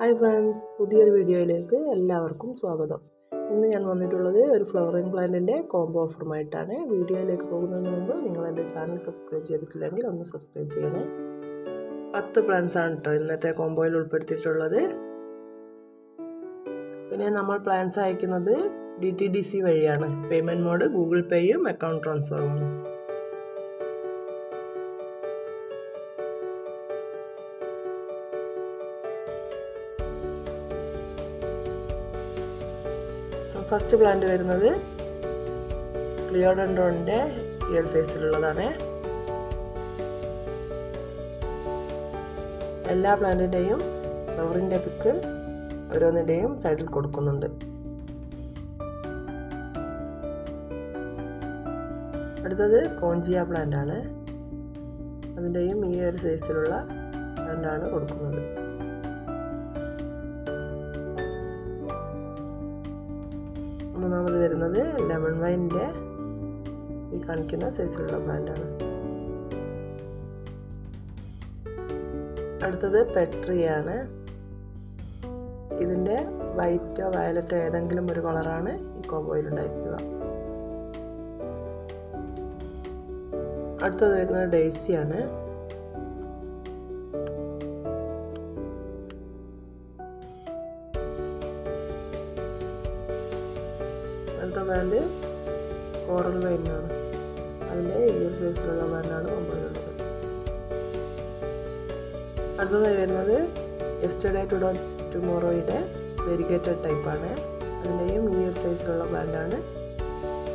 Hi friends പുതിയൊരു വീഡിയോയിലേക്ക് എല്ലാവർക്കും സ്വാഗതം. ഇന്ന് ഞാൻ വന്നിട്ടുള്ളത് ഒരു ഫ്ലവറിങ് പ്ലാന്റിന്റെ കോംബോ ഓഫറുമായിട്ടാണ്. വീഡിയോയിലേക്ക് പോകുന്നതിന് മുമ്പ് നിങ്ങൾ എന്റെ ചാനൽ സബ്സ്ക്രൈബ് ചെയ്തിട്ടില്ലെങ്കിൽ ഒന്ന് സബ്സ്ക്രൈബ് ചെയ്യണേ. പത്ത് പ്ലാന്റ്സ് ആണ് കേട്ടോ ഇന്നത്തെ കോംബോയിൽ ഉൾപ്പെടുത്തിയിട്ടുള്ളത്. പിന്നെ നമ്മൾ പ്ലാൻസ് അയക്കുന്നത് ഡി ടി ഡി സി വഴിയാണ്. പേയ്മെന്റ് മോഡ് ഗൂഗിൾ പേയും അക്കൗണ്ട് ട്രാൻസ്ഫറുമാണ് ഫസ്റ്റ് പ്ലാന്റ് വരുന്നത് ക്ലിയോഡൻഡ്രോണിന്റെ ഇയർ സൈസിലുള്ളതാണ് എല്ലാ പ്ലാന്റിന്റെയും ഫ്ലവറിന്റെ പിക്ക് ഓരോന്നിന്റെയും സൈഡിൽ കൊടുക്കുന്നുണ്ട്. അടുത്തത് കോഞ്ചിയ പ്ലാന്റ് ആണ്. അതിന്റെയും ഈ ഒരു സൈസിലുള്ള പ്ലാന്റാണ് കൊടുക്കുന്നത്. മൂന്നാമത് വരുന്നത് ലെമൺ വൈനിന്റെ ഈ കാണിക്കുന്ന സൈസിലുള്ള പ്ലാന്റാണ്. അടുത്തത് പെട്രിയാണ്. ഇതിന്റെ വൈറ്റോ വയലറ്റോ ഏതെങ്കിലും ഒരു കളറാണ് ഈ കോമ്പോയിൽ ഉണ്ടായിരിക്കുക. അടുത്തത് വരുന്നത് ഡെയ്സിയാണ്. അടുത്ത ബ്രാൻഡ് കോറൽ വൈനാണ് അതിന്റെ ഒരു സൈസിലുള്ള ബ്രാൻഡാണ് ഒമ്പതിലുള്ളത് അടുത്തതായി വരുന്നത് യെസ്റ്റർഡേ ടുഡോ ടുമോറോയുടെ വെരിഗേറ്റഡ് ടൈപ്പാണ് അതിന്റെയും ഈ ഒരു സൈസിലുള്ള ബ്രാൻഡാണ്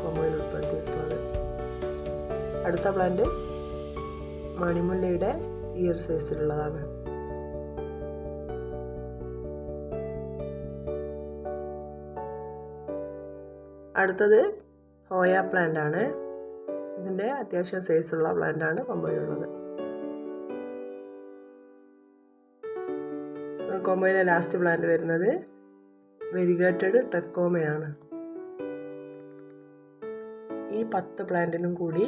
കോമോയിൽ ഉൾപ്പെടുത്തിയിട്ടുള്ളത്. അടുത്ത പ്ലാന്റ് മണിമുല്ലയുടെ ഈ ഒരു സൈസിലുള്ളതാണ് അടുത്തത് ഹോയ പ്ലാന്റ് ആണ് ഇതിന്റെ അത്യാവശ്യം സൈസുള്ള പ്ലാന്റ് ആണ് കൊമ്പോയിലുള്ളത് കൊമ്പോയിലെ ലാസ്റ്റ് പ്ലാന്റ് വരുന്നത് വെരിഗേറ്റഡ് ടെക്കോമയാണ്. ഈ പത്ത് പ്ലാന്റിനും കൂടി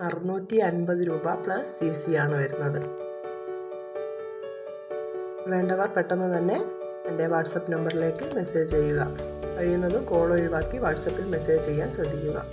അറുന്നൂറ്റി അൻപത് രൂപ പ്ലസ് സി സി ആണ് വരുന്നത്. വേണ്ടവർ പെട്ടെന്ന് തന്നെ എന്റെ വാട്സപ്പ് നമ്പറിലേക്ക് മെസ്സേജ് ചെയ്യുക. കഴിയുന്നതും കോൾ ഒഴിവാക്കി വാട്സപ്പിൽ മെസ്സേജ് ചെയ്യാൻ ശ്രദ്ധിക്കുക.